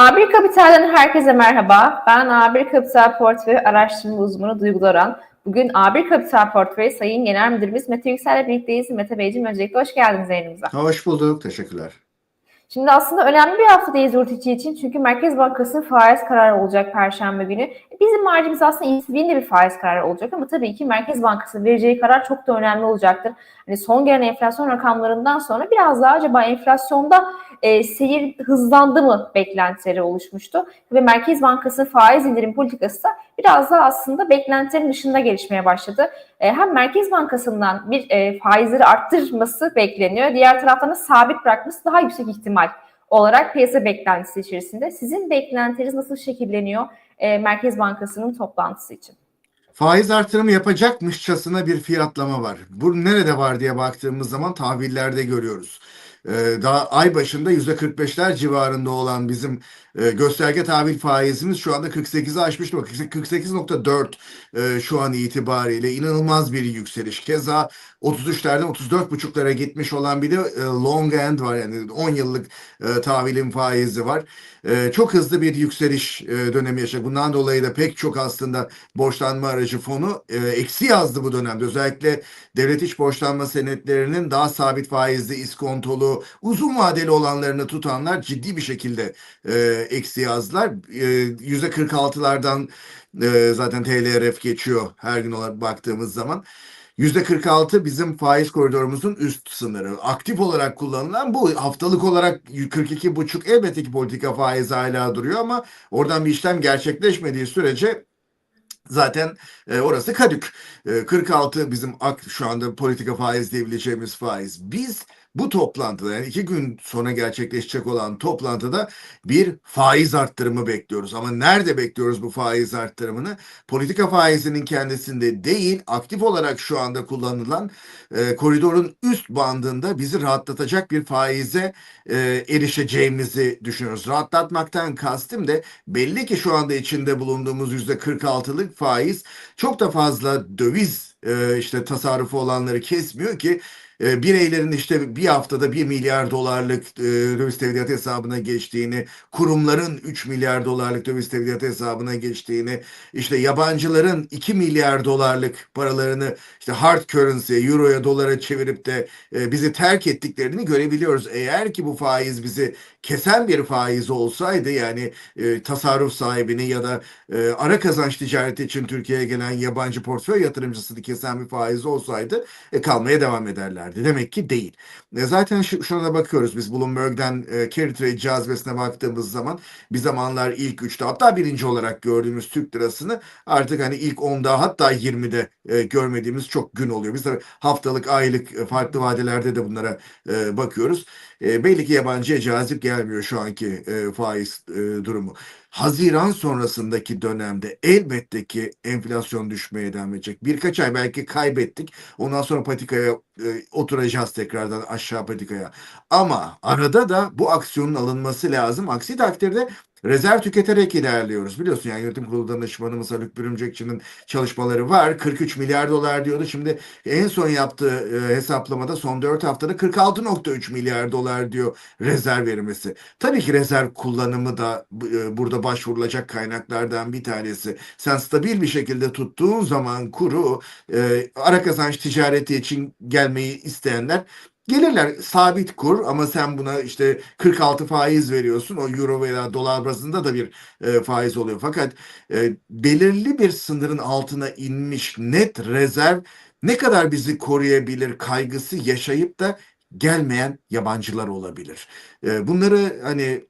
A1 Kapital'den herkese merhaba. Ben A1 Kapital Portföy Araştırma Uzmanı Duygu Doran. Bugün A1 Kapital Portföy Sayın Genel Müdürümüz Mete Yüksel'le birlikteyiz. Mete Beyciğim öncelikle hoş geldiniz yayınımıza. Hoş bulduk, teşekkürler. Şimdi aslında önemli bir haftadayız yurt içi için çünkü Merkez Bankası'nın faiz kararı olacak Perşembe günü. Bizim marjimiz aslında ECB'nin de bir faiz kararı olacak ama tabii ki Merkez Bankası vereceği karar çok da önemli olacaktır. Hani son gelen enflasyon rakamlarından sonra biraz daha acaba enflasyonda e, seyir hızlandı mı beklentileri oluşmuştu. Ve Merkez Bankası faiz indirim politikası da biraz daha aslında beklentilerin dışında gelişmeye başladı. E, hem Merkez Bankası'ndan bir e, faizleri arttırması bekleniyor. Diğer taraftan da sabit bırakması daha yüksek ihtimal olarak piyasa beklentisi içerisinde. Sizin beklentiniz nasıl şekilleniyor e, Merkez Bankası'nın toplantısı için? Faiz artırımı yapacakmışçasına bir fiyatlama var. Bu nerede var diye baktığımız zaman tahvillerde görüyoruz. Ee, daha ay başında %45'ler civarında olan bizim e, gösterge tahvil faizimiz şu anda 48'i aşmış durumda. 48.4 e, şu an itibariyle inanılmaz bir yükseliş. Keza 33'lerden 34.5'lara gitmiş olan bir de e, long end var yani 10 yıllık tahvilin faizi var. Çok hızlı bir yükseliş dönemi yaşadı. Bundan dolayı da pek çok aslında borçlanma aracı fonu eksi yazdı bu dönemde. Özellikle devlet iç borçlanma senetlerinin daha sabit faizli, iskontolu, uzun vadeli olanlarını tutanlar ciddi bir şekilde e, eksi yazdılar. E, %46'lardan e, zaten TLRF geçiyor her gün olarak baktığımız zaman. %46 bizim faiz koridorumuzun üst sınırı. Aktif olarak kullanılan bu. Haftalık olarak 42,5 elbette ki politika faizi hala duruyor ama oradan bir işlem gerçekleşmediği sürece Zaten e, orası kadük. E, 46 bizim ak şu anda politika faiz diyebileceğimiz faiz. Biz bu toplantıda yani iki gün sonra gerçekleşecek olan toplantıda bir faiz arttırımı bekliyoruz. Ama nerede bekliyoruz bu faiz arttırımını? Politika faizinin kendisinde değil, aktif olarak şu anda kullanılan e, koridorun üst bandında bizi rahatlatacak bir faize e, erişeceğimizi düşünüyoruz. Rahatlatmaktan kastım da belli ki şu anda içinde bulunduğumuz yüzde 46'lık faiz çok da fazla döviz e, işte tasarrufu olanları kesmiyor ki e, bireylerin işte bir haftada 1 milyar dolarlık e, döviz tevdiat hesabına geçtiğini, kurumların 3 milyar dolarlık döviz tevdiat hesabına geçtiğini, işte yabancıların 2 milyar dolarlık paralarını işte hard currency'ye, euroya, dolara çevirip de e, bizi terk ettiklerini görebiliyoruz. Eğer ki bu faiz bizi kesen bir faiz olsaydı yani e, tasarruf sahibini ya da e, ara kazanç ticareti için Türkiye'ye gelen yabancı portföy yatırımcısını kesen bir faiz olsaydı e, kalmaya devam ederlerdi. Demek ki değil. E, zaten şu, şuna da bakıyoruz biz Bloomberg'den e, carry trade cazibesine baktığımız zaman bir zamanlar ilk üçte hatta birinci olarak gördüğümüz Türk lirasını artık hani ilk onda hatta 20'de e, görmediğimiz çok gün oluyor. Biz de haftalık, aylık e, farklı vadelerde de bunlara e, bakıyoruz. E, belli ki yabancıya cazip gelmiyor şu anki e, faiz e, durumu. Haziran sonrasındaki dönemde elbette ki enflasyon düşmeye devam edecek. Birkaç ay belki kaybettik. Ondan sonra patikaya e, oturacağız tekrardan aşağı patikaya. Ama arada da bu aksiyonun alınması lazım. Aksi takdirde rezerv tüketerek ilerliyoruz. Biliyorsun yani yönetim kurulu danışmanımız Haluk Bürümcekçi'nin çalışmaları var. 43 milyar dolar diyordu. Şimdi en son yaptığı e, hesaplamada son 4 haftada 46.3 milyar dolar diyor rezerv verilmesi. Tabii ki rezerv kullanımı da e, burada başvurulacak kaynaklardan bir tanesi. Sen stabil bir şekilde tuttuğun zaman kuru e, ara kazanç ticareti için gelmeyi isteyenler Gelirler sabit kur ama sen buna işte 46 faiz veriyorsun. O euro veya dolar bazında da bir e, faiz oluyor. Fakat e, belirli bir sınırın altına inmiş net rezerv ne kadar bizi koruyabilir kaygısı yaşayıp da gelmeyen yabancılar olabilir. E, bunları hani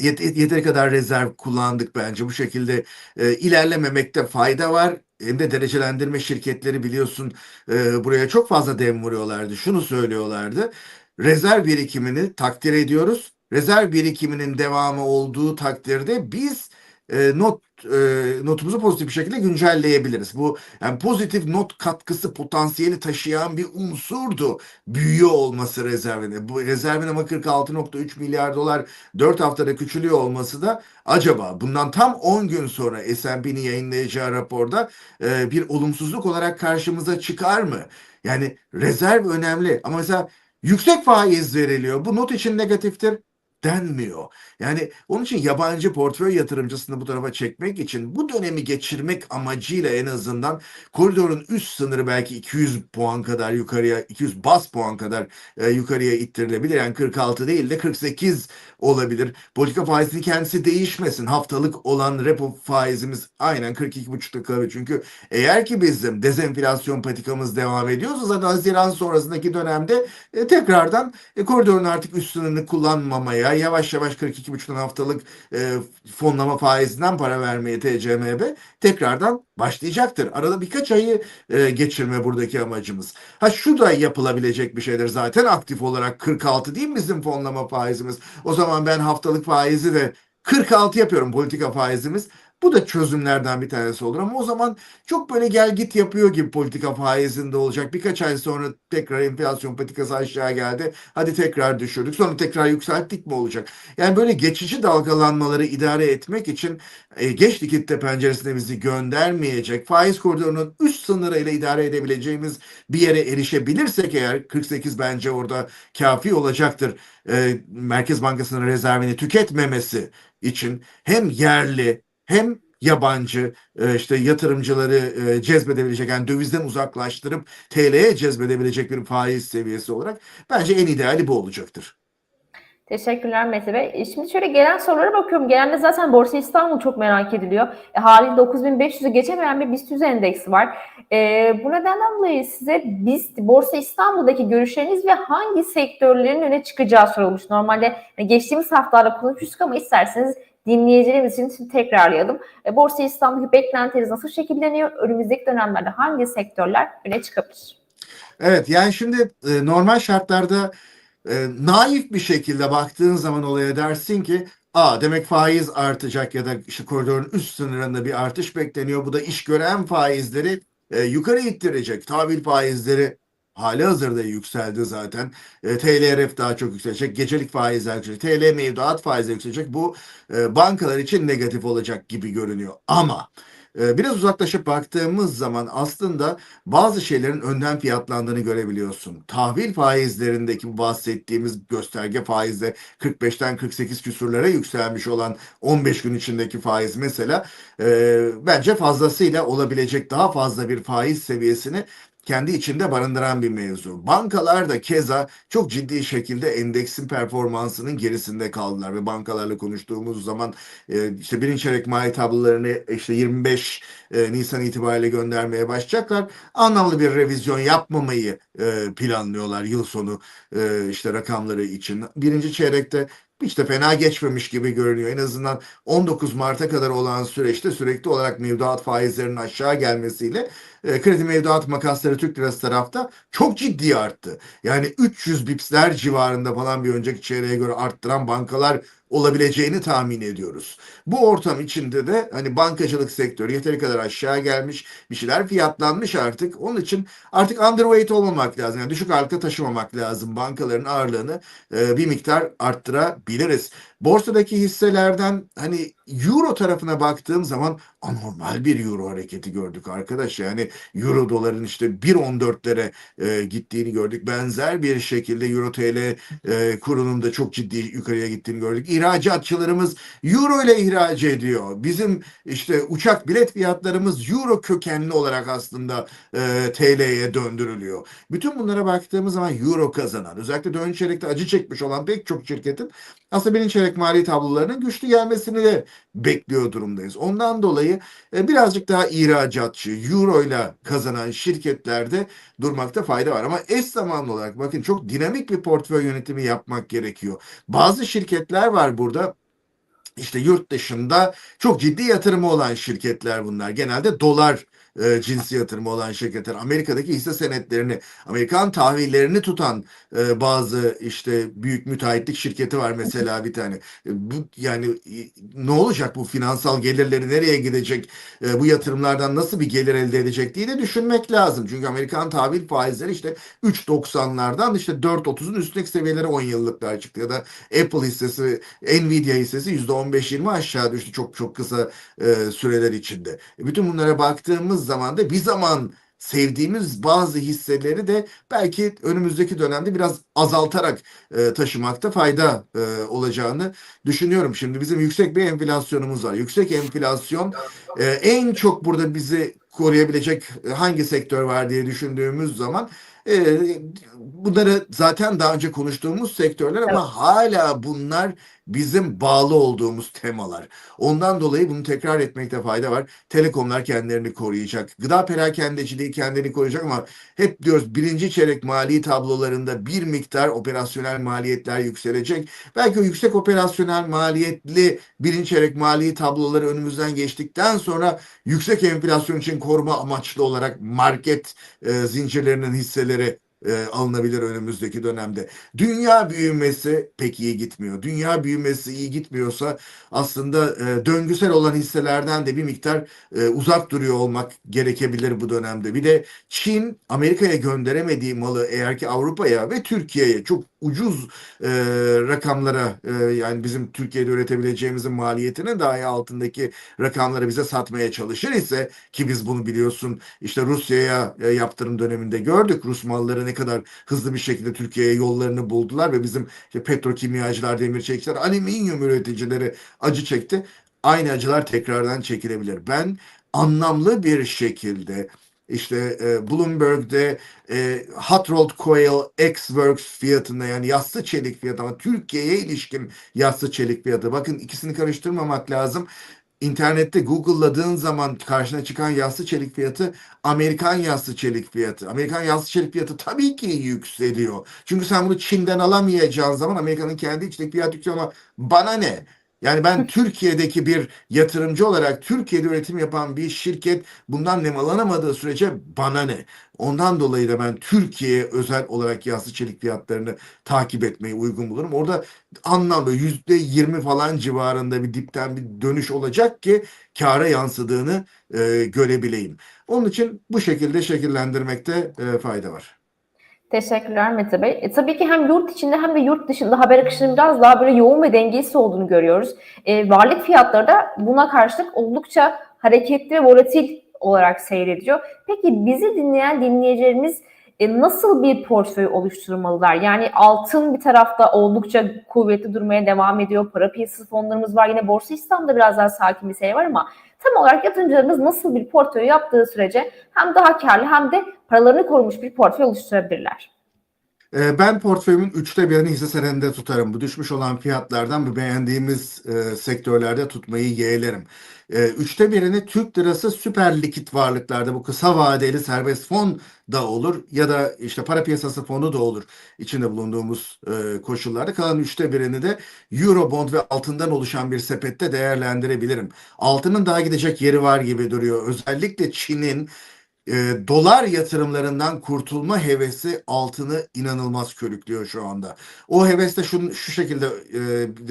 yet yeteri kadar rezerv kullandık bence. Bu şekilde e, ilerlememekte fayda var. Hem de derecelendirme şirketleri biliyorsun e, buraya çok fazla dem vuruyorlardı. Şunu söylüyorlardı. Rezerv birikimini takdir ediyoruz. Rezerv birikiminin devamı olduğu takdirde biz e, not e, notumuzu pozitif bir şekilde güncelleyebiliriz. Bu yani pozitif not katkısı potansiyeli taşıyan bir unsurdu büyüyor olması rezervine. Bu rezervin ama 46.3 milyar dolar 4 haftada küçülüyor olması da acaba bundan tam 10 gün sonra S&P'nin yayınlayacağı raporda e, bir olumsuzluk olarak karşımıza çıkar mı? Yani rezerv önemli ama mesela yüksek faiz veriliyor. Bu not için negatiftir. Denmiyor. Yani onun için yabancı portföy yatırımcısını bu tarafa çekmek için bu dönemi geçirmek amacıyla en azından koridorun üst sınırı belki 200 puan kadar yukarıya 200 bas puan kadar e, yukarıya ittirilebilir. Yani 46 değil de 48 olabilir. Politika faizinin kendisi değişmesin. Haftalık olan repo faizimiz aynen 42,5'ta kalır. Çünkü eğer ki bizim dezenflasyon patikamız devam ediyorsa zaten Haziran sonrasındaki dönemde e, tekrardan e, koridorun artık üst sınırını kullanmamaya yavaş yavaş 42,5'tan haftalık e, fonlama faizinden para vermeye TCMB tekrardan başlayacaktır. Arada birkaç ayı e, geçirme buradaki amacımız. Ha şu da yapılabilecek bir şeydir zaten aktif olarak 46 değil mi bizim fonlama faizimiz? O zaman ben haftalık faizi de 46 yapıyorum politika faizimiz. Bu da çözümlerden bir tanesi olur ama o zaman çok böyle gel git yapıyor gibi politika faizinde olacak. Birkaç ay sonra tekrar enflasyon patikası aşağı geldi. Hadi tekrar düşürdük. Sonra tekrar yükselttik mi olacak? Yani böyle geçici dalgalanmaları idare etmek için e, geç likitte penceresine bizi göndermeyecek faiz koridorunun üst sınırıyla idare edebileceğimiz bir yere erişebilirsek eğer 48 bence orada kafi olacaktır. E, Merkez Bankası'nın rezervini tüketmemesi için hem yerli hem yabancı e, işte yatırımcıları e, cezbedebilecek yani dövizden uzaklaştırıp TL'ye cezbedebilecek bir faiz seviyesi olarak bence en ideali bu olacaktır. Teşekkürler Mete Bey. E, Şimdi şöyle gelen sorulara bakıyorum. Genelde zaten Borsa İstanbul çok merak ediliyor. E, haliyle 9500'ü geçemeyen bir BIST 100 endeksi var. E, bu nedenden dolayı size BIST, Borsa İstanbul'daki görüşleriniz ve hangi sektörlerin öne çıkacağı sorulmuş. Normalde geçtiğimiz haftalarda konuşmuştuk ama isterseniz dinleyicilerimiz için şimdi tekrarlayalım. E, Borsa İstanbul'daki beklentiniz nasıl şekilleniyor? Önümüzdeki dönemlerde hangi sektörler öne çıkabilir? Evet yani şimdi e, normal şartlarda e, naif bir şekilde baktığın zaman olaya dersin ki Aa, demek faiz artacak ya da işte koridorun üst sınırında bir artış bekleniyor. Bu da iş gören faizleri e, yukarı ittirecek. Tahvil faizleri hali hazırda yükseldi zaten. E, TLRF daha çok yükselecek. Gecelik faizler yükselecek. TL mevduat faizleri yükselecek. Bu e, bankalar için negatif olacak gibi görünüyor. Ama e, biraz uzaklaşıp baktığımız zaman aslında bazı şeylerin önden fiyatlandığını görebiliyorsun. Tahvil faizlerindeki bahsettiğimiz gösterge faizde 45'ten 48 küsurlara yükselmiş olan 15 gün içindeki faiz mesela e, bence fazlasıyla olabilecek daha fazla bir faiz seviyesini kendi içinde barındıran bir mevzu. Bankalar da keza çok ciddi şekilde endeksin performansının gerisinde kaldılar ve bankalarla konuştuğumuz zaman e, işte birinci çeyrek mali tablolarını işte 25 e, Nisan itibariyle göndermeye başlayacaklar. Anlamlı bir revizyon yapmamayı e, planlıyorlar yıl sonu işte rakamları için. Birinci çeyrekte hiç de fena geçmemiş gibi görünüyor. En azından 19 Mart'a kadar olan süreçte sürekli olarak mevduat faizlerinin aşağı gelmesiyle e, kredi mevduat makasları Türk lirası tarafta çok ciddi arttı. Yani 300 bipsler civarında falan bir önceki çeyreğe göre arttıran bankalar olabileceğini tahmin ediyoruz. Bu ortam içinde de hani bankacılık sektörü yeteri kadar aşağı gelmiş, bir şeyler fiyatlanmış artık. Onun için artık underweight olmamak lazım. Yani düşük arka taşımamak lazım. Bankaların ağırlığını e, bir miktar arttırabiliriz. Borsadaki hisselerden hani euro tarafına baktığım zaman anormal bir euro hareketi gördük arkadaş. Yani euro doların işte 1.14'lere e, gittiğini gördük. Benzer bir şekilde euro TL e, kurunun da çok ciddi yukarıya gittiğini gördük. İhracatçılarımız euro ile ihraç ediyor. Bizim işte uçak bilet fiyatlarımız euro kökenli olarak aslında e, TL'ye döndürülüyor. Bütün bunlara baktığımız zaman euro kazanan, özellikle dönüş çeyrekte acı çekmiş olan pek çok şirketin aslında birinci çeyrek mali tablolarının güçlü gelmesini de bekliyor durumdayız. Ondan dolayı e, birazcık daha ihracatçı, euro ile kazanan şirketlerde durmakta fayda var. Ama eş zamanlı olarak bakın çok dinamik bir portföy yönetimi yapmak gerekiyor. Bazı şirketler var burada işte yurt dışında çok ciddi yatırımı olan şirketler bunlar. Genelde dolar e, cinsi yatırımı olan şirketler Amerika'daki hisse senetlerini, Amerikan tahvillerini tutan e, bazı işte büyük müteahhitlik şirketi var mesela bir tane. E, bu yani e, ne olacak bu finansal gelirleri nereye gidecek? E, bu yatırımlardan nasıl bir gelir elde edecek diye de düşünmek lazım. Çünkü Amerikan tahvil faizleri işte 3.90'lardan işte 4.30'un üstündeki seviyelere 10 yıllıklar çıktı ya da Apple hissesi, Nvidia hissesi %15-20 aşağı düştü çok çok kısa e, süreler içinde. E, bütün bunlara baktığımız zaman da bir zaman sevdiğimiz bazı hisseleri de belki önümüzdeki dönemde biraz azaltarak e, taşımakta fayda e, olacağını düşünüyorum. Şimdi bizim yüksek bir enflasyonumuz var. Yüksek enflasyon e, en çok burada bizi koruyabilecek e, hangi sektör var diye düşündüğümüz zaman e, bunları zaten daha önce konuştuğumuz sektörler ama hala bunlar bizim bağlı olduğumuz temalar. Ondan dolayı bunu tekrar etmekte fayda var. Telekomlar kendilerini koruyacak. Gıda perakendeciliği kendini koruyacak ama hep diyoruz birinci çeyrek mali tablolarında bir miktar operasyonel maliyetler yükselecek. Belki o yüksek operasyonel maliyetli birinci çeyrek mali tabloları önümüzden geçtikten sonra yüksek enflasyon için koruma amaçlı olarak market e, zincirlerinin hisseleri e, alınabilir önümüzdeki dönemde. Dünya büyümesi pek iyi gitmiyor. Dünya büyümesi iyi gitmiyorsa aslında e, döngüsel olan hisselerden de bir miktar e, uzak duruyor olmak gerekebilir bu dönemde. Bir de Çin Amerika'ya gönderemediği malı eğer ki Avrupa'ya ve Türkiye'ye çok ucuz e, rakamlara e, yani bizim Türkiye'de üretebileceğimizin maliyetinin dahi altındaki rakamları bize satmaya çalışır ise ki biz bunu biliyorsun işte Rusya'ya e, yaptırım döneminde gördük. Rus malları ne kadar hızlı bir şekilde Türkiye'ye yollarını buldular ve bizim işte petrokimyacılar, demir çekiciler, alüminyum üreticileri acı çekti. Aynı acılar tekrardan çekilebilir. Ben anlamlı bir şekilde işte e, Bloomberg'de e, Hot Rolled Coil X-Works fiyatında yani yassı çelik fiyatı ama Türkiye'ye ilişkin yassı çelik fiyatı. Bakın ikisini karıştırmamak lazım. İnternette Google'ladığın zaman karşına çıkan yassı çelik fiyatı Amerikan yassı çelik fiyatı. Amerikan yassı çelik fiyatı tabii ki yükseliyor. Çünkü sen bunu Çin'den alamayacağın zaman Amerika'nın kendi içindeki fiyat yükseliyor ama bana ne? Yani ben Türkiye'deki bir yatırımcı olarak Türkiye'de üretim yapan bir şirket bundan nemalanamadığı sürece bana ne? Ondan dolayı da ben Türkiye'ye özel olarak yassı çelik fiyatlarını takip etmeyi uygun bulurum. Orada anlamda yüzde yirmi falan civarında bir dipten bir dönüş olacak ki kâra yansıdığını e, görebileyim. Onun için bu şekilde şekillendirmekte e, fayda var. Teşekkürler Mete Bey. E, tabii ki hem yurt içinde hem de yurt dışında haber akışının biraz daha böyle yoğun ve dengesiz olduğunu görüyoruz. E, varlık fiyatları da buna karşılık oldukça hareketli ve volatil olarak seyrediyor. Peki bizi dinleyen dinleyicilerimiz e, nasıl bir portföy oluşturmalılar? Yani altın bir tarafta oldukça kuvvetli durmaya devam ediyor. Para piyasası fonlarımız var. Yine Borsa İstanbul'da biraz daha sakin bir seyir var ama tam olarak yatırımcılarımız nasıl bir portföy yaptığı sürece hem daha karlı hem de paralarını korumuş bir portföy oluşturabilirler. Ee, Ben portföyümün üçte birini hisse senedinde tutarım. Bu düşmüş olan fiyatlardan bu beğendiğimiz e, sektörlerde tutmayı yeğlerim. E, üçte birini Türk lirası süper likit varlıklarda bu kısa vadeli serbest fon da olur ya da işte para piyasası fonu da olur içinde bulunduğumuz e, koşullarda. Kalan üçte birini de Eurobond ve altından oluşan bir sepette değerlendirebilirim. Altının daha gidecek yeri var gibi duruyor. Özellikle Çin'in e, dolar yatırımlarından kurtulma hevesi altını inanılmaz körüklüyor şu anda. O heveste şu, şu şekilde e,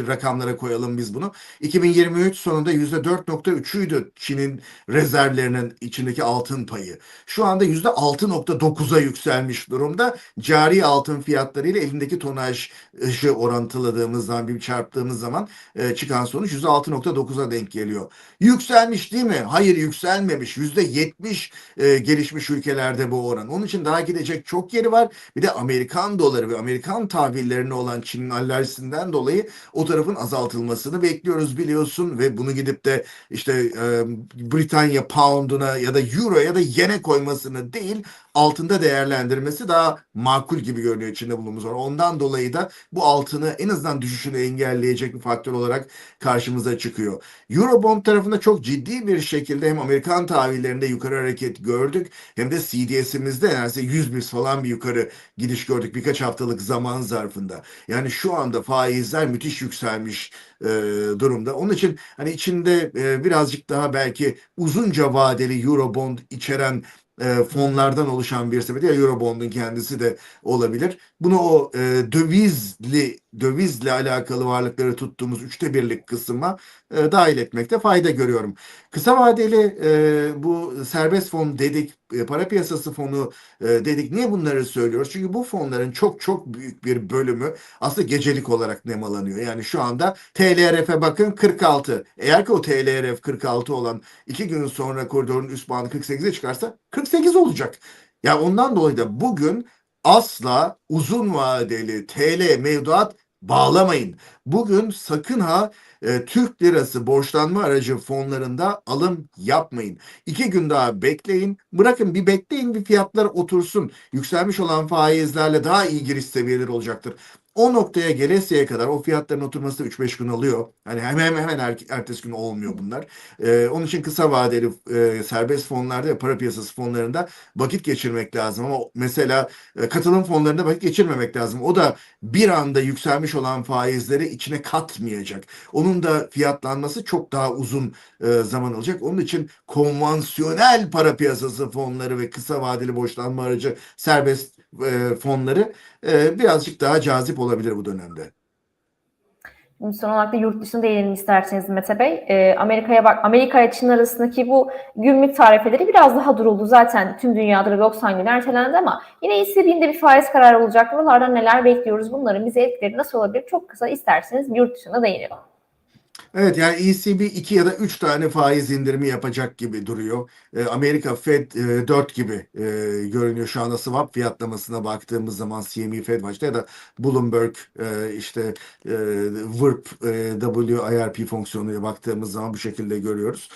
rakamlara koyalım biz bunu. 2023 sonunda %4.3'üydü Çin'in rezervlerinin içindeki altın payı. Şu anda %6.9'a yükselmiş durumda. Cari altın fiyatları ile elindeki tonajı orantıladığımız zaman bir çarptığımız zaman e, çıkan sonuç %6.9'a denk geliyor. Yükselmiş değil mi? Hayır yükselmemiş. %70 e, gelişmiş ülkelerde bu oran. Onun için daha gidecek çok yeri var. Bir de Amerikan doları ve Amerikan tahvillerine olan Çin'in alerjisinden dolayı o tarafın azaltılmasını bekliyoruz biliyorsun ve bunu gidip de işte e, Britanya pound'una ya da euro ya da yene koymasını değil altında değerlendirmesi daha makul gibi görünüyor içinde bulunduğumuz var. Ondan dolayı da bu altını en azından düşüşünü engelleyecek bir faktör olarak karşımıza çıkıyor. Eurobond tarafında çok ciddi bir şekilde hem Amerikan tahvillerinde yukarı hareket gördük hem de CDS'imizde neredeyse 100 biz falan bir yukarı gidiş gördük birkaç haftalık zaman zarfında. Yani şu anda faizler müthiş yükselmiş e, durumda. Onun için hani içinde e, birazcık daha belki uzunca vadeli Eurobond içeren e, fonlardan oluşan bir sepet ya Eurobond'un kendisi de olabilir. Bunu o e, dövizli dövizle alakalı varlıkları tuttuğumuz üçte birlik kısma e, dahil etmekte fayda görüyorum. Kısa vadeli e, bu serbest fon dedik, e, para piyasası fonu e, dedik. Niye bunları söylüyoruz? Çünkü bu fonların çok çok büyük bir bölümü aslında gecelik olarak nemalanıyor. Yani şu anda TLRF'e bakın 46. Eğer ki o TLRF 46 olan iki gün sonra koridorun üst bandı 48'e çıkarsa 48 olacak. Ya ondan dolayı da bugün asla uzun vadeli TL mevduat bağlamayın. Bugün sakın ha e, Türk lirası borçlanma aracı fonlarında alım yapmayın. İki gün daha bekleyin. Bırakın bir bekleyin bir fiyatlar otursun. Yükselmiş olan faizlerle daha iyi giriş seviyeleri olacaktır. O noktaya gelesiye kadar o fiyatların oturması da 3-5 gün alıyor. Hani hemen hemen er, ertesi gün olmuyor bunlar. Ee, onun için kısa vadeli e, serbest fonlarda ve para piyasası fonlarında vakit geçirmek lazım. Ama mesela e, katılım fonlarında vakit geçirmemek lazım. O da bir anda yükselmiş olan faizleri içine katmayacak. Onun da fiyatlanması çok daha uzun e, zaman alacak. Onun için konvansiyonel para piyasası fonları ve kısa vadeli borçlanma aracı serbest e, fonları e, birazcık daha cazip olabilir bu dönemde. Şimdi son olarak da yurt dışına değinelim isterseniz Mete Bey. Ee, Amerika'ya bak, Amerika ile Çin arasındaki bu gümrük tarifeleri biraz daha duruldu. Zaten tüm dünyada da 90 gün ertelendi ama yine ECB'nin de bir faiz kararı olacak. Buralardan neler bekliyoruz? Bunların bize etkileri nasıl olabilir? Çok kısa isterseniz yurt dışına değinelim. Evet yani ECB iki ya da üç tane faiz indirimi yapacak gibi duruyor. E, Amerika Fed e, 4 gibi e, görünüyor şu anda swap fiyatlamasına baktığımız zaman CME Fed başta ya da Bloomberg e, işte e, VIRP e, WIRP fonksiyonuna baktığımız zaman bu şekilde görüyoruz.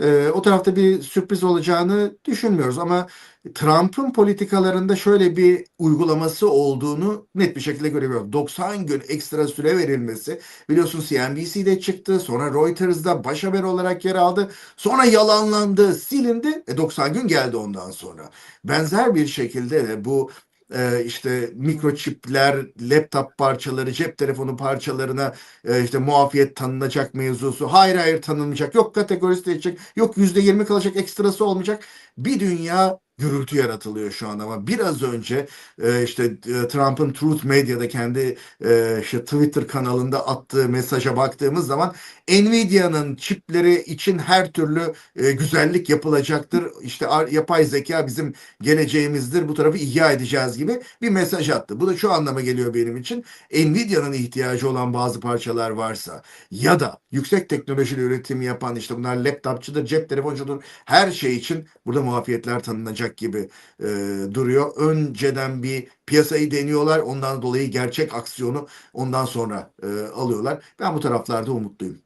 E, o tarafta bir sürpriz olacağını düşünmüyoruz ama Trump'ın politikalarında şöyle bir uygulaması olduğunu net bir şekilde görebiliyoruz. 90 gün ekstra süre verilmesi biliyorsun CNBC'de çıktı sonra Reuters'da baş haber olarak yer aldı sonra yalanlandı silindi e 90 gün geldi ondan sonra. Benzer bir şekilde de bu e, işte mikroçipler, laptop parçaları, cep telefonu parçalarına e, işte muafiyet tanınacak mevzusu. Hayır hayır tanınmayacak. Yok kategorisi değişecek. Yok %20 kalacak ekstrası olmayacak. Bir dünya gürültü yaratılıyor şu an ama biraz önce e, işte e, Trump'ın Truth Media'da kendi e, işte Twitter kanalında attığı mesaja baktığımız zaman Nvidia'nın çipleri için her türlü güzellik yapılacaktır. İşte yapay zeka bizim geleceğimizdir. Bu tarafı ihya edeceğiz gibi bir mesaj attı. Bu da şu anlama geliyor benim için. Nvidia'nın ihtiyacı olan bazı parçalar varsa ya da yüksek teknolojili üretim yapan işte bunlar laptopçudur, cep telefoncudur her şey için burada muafiyetler tanınacak gibi e, duruyor. Önceden bir piyasayı deniyorlar. Ondan dolayı gerçek aksiyonu ondan sonra e, alıyorlar. Ben bu taraflarda umutluyum.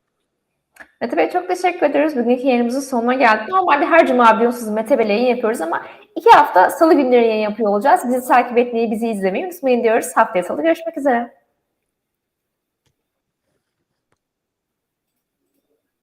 Mete Bey çok teşekkür ederiz. Bugünkü yayınımızın sonuna geldik. Normalde her cuma biliyorsunuz Mete Bey'le yayın yapıyoruz ama iki hafta salı günleri yayın yapıyor olacağız. Bizi takip etmeyi, bizi izlemeyi unutmayın diyoruz. Haftaya salı görüşmek üzere.